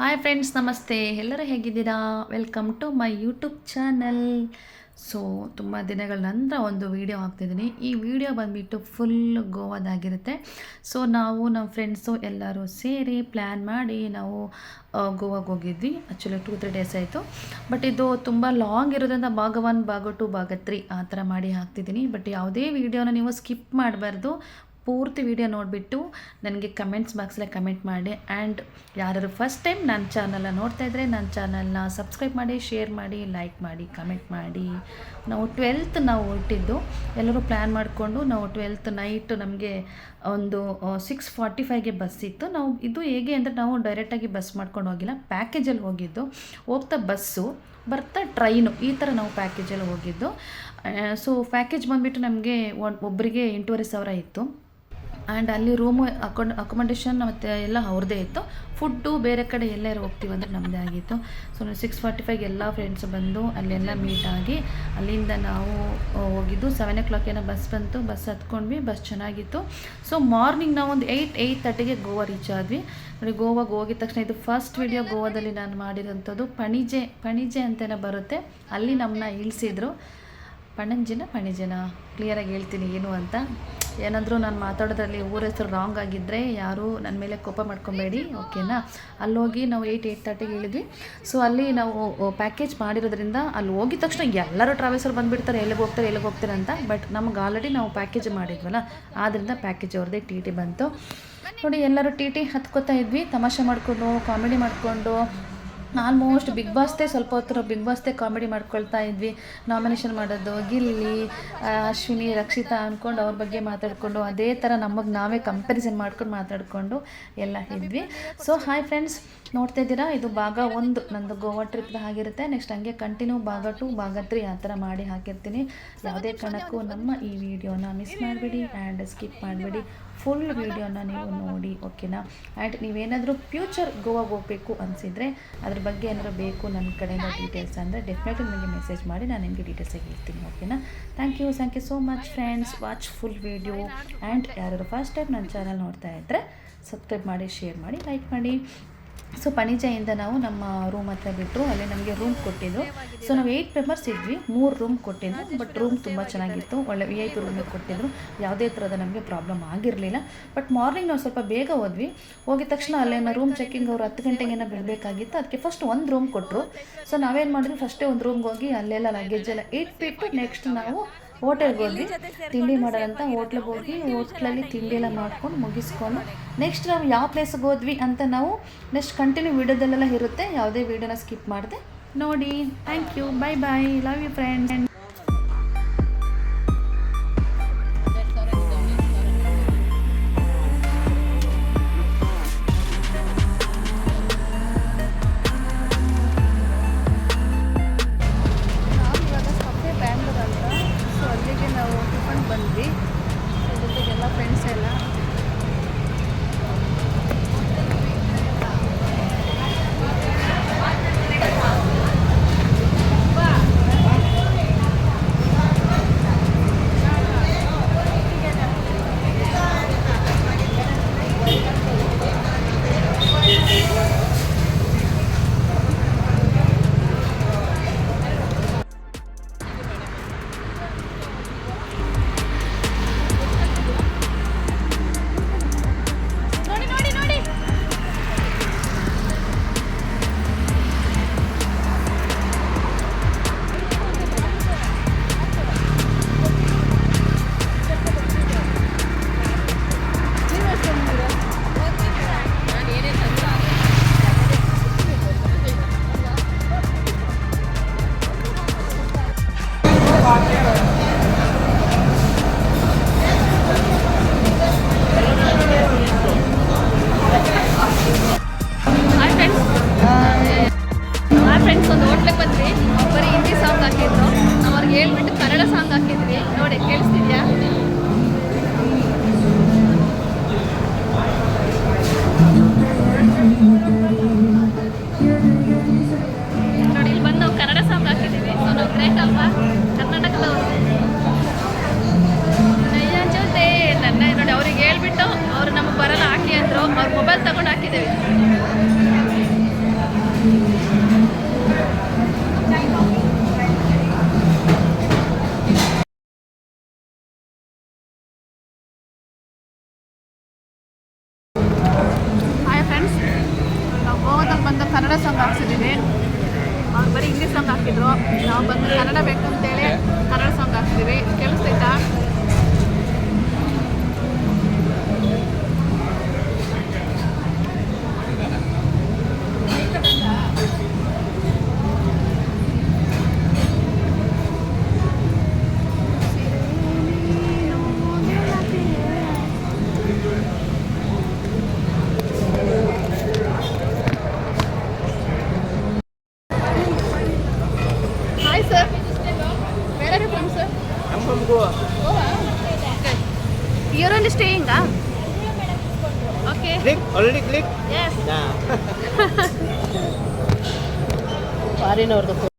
Hi friends ನಮಸ್ತೆ. ಎಲ್ಲರೂ ಹೇಗಿದ್ದೀರಾ? Welcome to my YouTube channel so ತುಂಬ ದಿನಗಳ ನಂತರ ಒಂದು ವಿಡಿಯೋ ಹಾಕ್ತಿದ್ದೀನಿ. ಈ ವಿಡಿಯೋ ಬಂದುಬಿಟ್ಟು ಫುಲ್ ಗೋವಾದಾಗಿರುತ್ತೆ. ಸೊ ನಾವು ನಮ್ಮ ಫ್ರೆಂಡ್ಸು ಎಲ್ಲರೂ ಸೇರಿ ಪ್ಲ್ಯಾನ್ ಮಾಡಿ ನಾವು ಗೋವಾಗೆ ಹೋಗಿದ್ವಿ. ಆ್ಯಕ್ಚುಲಿ ಟೂ ತ್ರೀ ಡೇಸ್ ಆಯಿತು. ಬಟ್ ಇದು ತುಂಬ ಲಾಂಗ್ ಇರೋದ್ರಿಂದ ಭಾಗ ಒನ್ ಭಾಗ ಟು ಭಾಗ ತ್ರೀ ಆ ಥರ ಮಾಡಿ ಹಾಕ್ತಿದ್ದೀನಿ. ಬಟ್ ಯಾವುದೇ ವೀಡಿಯೋನ ನೀವು ಸ್ಕಿಪ್ ಮಾಡಬಾರ್ದು. ಪೂರ್ತಿ ವಿಡಿಯೋ ನೋಡಿಬಿಟ್ಟು ನನಗೆ ಕಮೆಂಟ್ಸ್ ಬಾಕ್ಸಲ್ಲೇ ಕಮೆಂಟ್ ಮಾಡಿ. ಆ್ಯಂಡ್ ಯಾರು ಫಸ್ಟ್ ಟೈಮ್ ನನ್ನ ಚಾನಲ್ನ ನೋಡ್ತಾ ಇದ್ದರೆ ನನ್ನ ಚಾನಲ್ನ ಸಬ್ಸ್ಕ್ರೈಬ್ ಮಾಡಿ ಶೇರ್ ಮಾಡಿ ಲೈಕ್ ಮಾಡಿ ಕಮೆಂಟ್ ಮಾಡಿ. ನಾವು ಟ್ವೆಲ್ತ್ ನಾವು ಹೊರಟಿದ್ದು ಎಲ್ಲರೂ ಪ್ಲ್ಯಾನ್ ಮಾಡಿಕೊಂಡು ನಾವು ಟ್ವೆಲ್ತ್ ನೈಟ್ ನಮಗೆ ಒಂದು ಸಿಕ್ಸ್ ಫಾರ್ಟಿ ಫೈವ್ಗೆ ಬಸ್ ಇತ್ತು. ನಾವು ಇದು ಹೇಗೆ ಅಂದರೆ ನಾವು ಡೈರೆಕ್ಟಾಗಿ ಬಸ್ ಮಾಡ್ಕೊಂಡು ಹೋಗಿಲ್ಲ. ಪ್ಯಾಕೇಜಲ್ಲಿ ಹೋಗಿದ್ದು. ಹೋಗ್ತಾ ಬಸ್ಸು ಬರ್ತಾ ಟ್ರೈನು ಈ ಥರ ನಾವು ಪ್ಯಾಕೇಜಲ್ಲಿ ಹೋಗಿದ್ದು. ಸೊ ಪ್ಯಾಕೇಜ್ ಬಂದುಬಿಟ್ಟು ನಮಗೆ ಒಬ್ಬರಿಗೆ ಎಂಟೂವರೆ ಸಾವಿರ ಇತ್ತು. ಆ್ಯಂಡ್ ಅಲ್ಲಿ ರೂಮು ಅಕೊಡ್ ಅಕೊಮಡೇಷನ್ ಮತ್ತು ಎಲ್ಲ ಅವ್ರದ್ದೇ ಇತ್ತು. ಫುಡ್ಡು ಬೇರೆ ಕಡೆ ಎಲ್ಲರೂ ಹೋಗ್ತೀವಿ ಅಂದರೆ ನಮ್ಮದೇ ಆಗಿತ್ತು. ಸೊ ಸಿಕ್ಸ್ ಫಾರ್ಟಿ ಫೈವ್ ಎಲ್ಲ ಫ್ರೆಂಡ್ಸ್ ಬಂದು ಅಲ್ಲೆಲ್ಲ ಮೀಟ್ ಆಗಿ, ಅಲ್ಲಿಂದ ನಾವು ಹೋಗಿದ್ದು. ಸೆವೆನ್ ಓ ಕ್ಲಾಕ್ ಏನೋ ಬಸ್ ಬಂತು. ಬಸ್ ಹತ್ಕೊಂಡ್ವಿ. ಬಸ್ ಚೆನ್ನಾಗಿತ್ತು. ಸೊ ಮಾರ್ನಿಂಗ್ ನಾವು ಒಂದು ಏಯ್ಟ್ ಏಯ್ಟ್ ತರ್ಟಿಗೆ ಗೋವಾ ರೀಚ್ ಆದ್ವಿ. ನೋಡಿ ಗೋವಾಗೆ ಹೋಗಿದ ತಕ್ಷಣ ಇದು ಫಸ್ಟ್ ವಿಡಿಯೋ ಗೋವಾದಲ್ಲಿ ನಾನು ಮಾಡಿರೋಂಥದ್ದು. ಪಣಿಜೆ ಪಣಿಜೆ ಅಂತಲೇ ಬರುತ್ತೆ. ಅಲ್ಲಿ ನಮ್ಮನ್ನ ಇಳಿಸಿದ್ರು. ಪಣಂಜಿನ ಪಣಿಜನ. ಕ್ಲಿಯರಾಗಿ ಹೇಳ್ತೀನಿ ಏನು ಅಂತ. ಏನಾದರೂ ನಾನು ಮಾತಾಡೋದ್ರಲ್ಲಿ ಊರ ಹೆಸರು ರಾಂಗ್ ಆಗಿದ್ದರೆ ಯಾರೂ ನನ್ನ ಮೇಲೆ ಕೋಪ ಮಾಡ್ಕೊಬೇಡಿ ಓಕೆನಾ ಅಲ್ಲೋಗಿ ನಾವು ಏಯ್ಟ್ ಏಯ್ಟ್ ತರ್ಟಿಗೆ ಹೇಳಿದ್ವಿ ಸೊ ಅಲ್ಲಿ ನಾವು ಪ್ಯಾಕೇಜ್ ಮಾಡಿರೋದ್ರಿಂದ ಅಲ್ಲಿ ಹೋಗಿದ ತಕ್ಷಣ ಎಲ್ಲರೂ ಟ್ರಾವೆಲ್ಸಲ್ಲಿ ಬಂದುಬಿಡ್ತಾರೆ, ಎಲ್ಲಿಗೆ ಹೋಗ್ತಾರೆ ಎಲ್ಲಿಗೆ ಹೋಗ್ತಾರೆ ಅಂತ. ಬಟ್ ನಮ್ಗೆ ಆಲ್ರೆಡಿ ನಾವು ಪ್ಯಾಕೇಜ್ ಮಾಡಿದ್ವಲ್ಲ. ಆದ್ದರಿಂದ ಪ್ಯಾಕೇಜ್ ಅವ್ರದ್ದೇ ಟಿ ಟಿ ಬಂತು. ನೋಡಿ ಎಲ್ಲರೂ ಟಿ ಟಿ ಹತ್ಕೋತಾ ಇದ್ವಿ. ತಮಾಷೆ ಮಾಡಿಕೊಂಡು ಕಾಮಿಡಿ ಮಾಡಿಕೊಂಡು ಆಲ್ಮೋಸ್ಟ್ ಬಿಗ್ ಬಾಸ್ದೇ ಸ್ವಲ್ಪ ಹೊತ್ತು ಬಿಗ್ ಬಾಸ್ದೇ ಕಾಮಿಡಿ ಮಾಡ್ಕೊಳ್ತಾ ಇದ್ವಿ. ನಾಮಿನೇಷನ್ ಮಾಡೋದು, ಗಿಲ್ಲಿ ಅಶ್ವಿನಿ, ರಕ್ಷಿತಾ ಅಂದ್ಕೊಂಡು ಅವ್ರ ಬಗ್ಗೆ ಮಾತಾಡಿಕೊಂಡು ಅದೇ ಥರ ನಮಗೆ ನಾವೇ ಕಂಪ್ಯಾರಿಸನ್ ಮಾಡ್ಕೊಂಡು ಮಾತಾಡಿಕೊಂಡು ಎಲ್ಲ ಇದ್ವಿ. ಸೊ ಹಾಯ್ ಫ್ರೆಂಡ್ಸ್ ನೋಡ್ತಾ ಇದ್ದೀರಾ? ಇದು ಭಾಗ ಒಂದು. ನಂದು ಗೋವಾ ಟ್ರಿಪ್ ಆಗಿರುತ್ತೆ ನೆಕ್ಸ್ಟ್ ಹಂಗೆ ಕಂಟಿನ್ಯೂ ಭಾಗ ಟು, ಭಾಗ ತ್ರೀ ಆ ಥರ ಮಾಡಿ ಹಾಕಿರ್ತೀನಿ. ಯಾವುದೇ ಕಾರಣಕ್ಕೂ ನಮ್ಮ ಈ ವಿಡಿಯೋನ ಮಿಸ್ ಮಾಡಬೇಡಿ ಆ್ಯಂಡ್ ಸ್ಕಿಪ್ ಮಾಡಬೇಡಿ. ಫುಲ್ ವೀಡಿಯೋನ ನೀವು ನೋಡಿ, ಓಕೆನಾ? ಆ್ಯಂಡ್ ನೀವೇನಾದರೂ ಫ್ಯೂಚರ್ ಗೋವಾಗೆ ಹೋಗಬೇಕು ಅನಿಸಿದರೆ ಅದ್ರ ಬಗ್ಗೆ ಏನಾದರೂ ಬೇಕು ನನ್ನ ಕಡೆಯಿಂದ ಡೀಟೇಲ್ಸ್ ಅಂದರೆ ಡೆಫಿನೆಟ್ಲಿ ನನಗೆ ಮೆಸೇಜ್ ಮಾಡಿ ನಾನು ನಿಮಗೆ ಡೀಟೇಲ್ಸಾಗಿ ಹೇಳ್ತೀನಿ, ಓಕೆನಾ? Thank you thank you so much friends. Watch full video. And ಯಾರು ಫಸ್ಟ್ ಟೈಮ್ ನನ್ನ ಚಾನಲ್ ನೋಡ್ತಾ ಇದ್ದರೆ ಸಬ್ಸ್ಕ್ರೈಬ್ ಮಾಡಿ, ಶೇರ್ ಮಾಡಿ, ಲೈಕ್ ಮಾಡಿ. ಸೊ ಪಣಿಜೆಯಿಂದ ನಾವು ನಮ್ಮ ರೂಮ್ ಹತ್ರ ಬಿಟ್ಟರು ಅಲ್ಲಿ ನಮಗೆ ರೂಮ್ ಕೊಟ್ಟಿದ್ದು. ಸೊ ನಾವು ಏಯ್ಟ್ ಮೆಂಬರ್ಸ್ ಇದ್ವಿ, ಮೂರು ರೂಮ್ ಕೊಟ್ಟಿದ್ದು ಬಟ್ ರೂಮ್ ತುಂಬ ಚೆನ್ನಾಗಿತ್ತು. ಒಳ್ಳೆ ವಿ ಐ ಪಿ ರೂಮಿಗೆ ಕೊಟ್ಟಿದ್ರು. ಯಾವುದೇ ಥರದ ನಮಗೆ ಪ್ರಾಬ್ಲಮ್ ಆಗಿರಲಿಲ್ಲ. ಬಟ್ ಮಾರ್ನಿಂಗ್ ನಾವು ಸ್ವಲ್ಪ ಬೇಗ ಹೋದ್ವಿ. ಹೋಗಿದ ತಕ್ಷಣ ಅಲ್ಲೇನೋ ರೂಮ್ ಚೆಕಿಂಗ್ ಅವರು ಹತ್ತು ಗಂಟೆಗೇನೋ ಬಿಡಬೇಕಾಗಿತ್ತು. ಅದಕ್ಕೆ ಫಸ್ಟ್ ಒಂದು ರೂಮ್ ಕೊಟ್ಟರು ಸೊ ನಾವೇನು ಮಾಡಿದ್ವಿ ಫಸ್ಟೇ ಒಂದು ರೂಮ್ಗೆ ಹೋಗಿ ಅಲ್ಲೆಲ್ಲ ಲಗೇಜ್ ಎಲ್ಲ ಇಟ್ಬಿಟ್ಟು ನೆಕ್ಸ್ಟ್ ನಾವು ಹೋಟೆಲ್ಗೆ ಹೋಗಿ ತಿಂಡಿ ಮಾಡೋದಂತ ಹೋಟ್ಲಿಗೆ ಹೋಗಿ ಹೋಟ್ಲಲ್ಲಿ ತಿಂಡಿ ಎಲ್ಲ ಮಾಡ್ಕೊಂಡು ಮುಗಿಸ್ಕೊಂಡು ನೆಕ್ಸ್ಟ್ ನಾವು ಯಾವ ಪ್ಲೇಸ್ಗೆ ಹೋದ್ವಿ ಅಂತ ನಾವು ನೆಕ್ಸ್ಟ್ ಕಂಟಿನ್ಯೂ ವೀಡಿಯೋದಲ್ಲೆಲ್ಲ ಇರುತ್ತೆ. ಯಾವುದೇ ವೀಡಿಯೋನ ಸ್ಕಿಪ್ ಮಾಡಿದೆ ನೋಡಿ. Thank you. Bye bye love you friends. Song ಹಾಕಿದ್ವಿ. ನೋಡಿ, ಕೇಳಿಸ್ತಿದ್ಯಾ? ನೋಡಿ, ಇಲ್ಲಿ ಬಂದು ನಾವು ಕನ್ನಡ ಸಾಂಗ್ ಹಾಕಿದ್ದೀವಿ ಸೊ ಗ್ರೇಟ್ ಅಲ್ವಾ? ಕರ್ನಾಟಕದವ್ರು ನನ್ನ ಜೊತೆ ನನ್ನ ನೋಡಿ, ಅವ್ರಿಗೆ ಹೇಳ್ಬಿಟ್ಟು ಅವ್ರು ನಮಗೆ ಬರಲ್ಲ, ಹಾಕಿ ಅಂದರು. ಅವ್ರ ಮೊಬೈಲ್ ತಗೊಂಡು ಹಾಕಿದ್ದೀವಿ ಕನ್ನಡ ಸಾಂಗ್ ಹಾಕ್ಸಿದ್ದೀವಿ ಅವ್ರು ಬರೀ ಇಂಗ್ಲೀಷ್ ಸಾಂಗ್ ಹಾಕಿದ್ರು. ನಾವು ಬಂದು ಕನ್ನಡ ಬೇಕು ಅಂತೇಳಿ ಕನ್ನಡ ಸಾಂಗ್ ಹಾಕ್ಸಿದ್ದೀವಿ ಕೇಳಿಸ್ತೈತಾ Click? Already click? Yes. Yeah.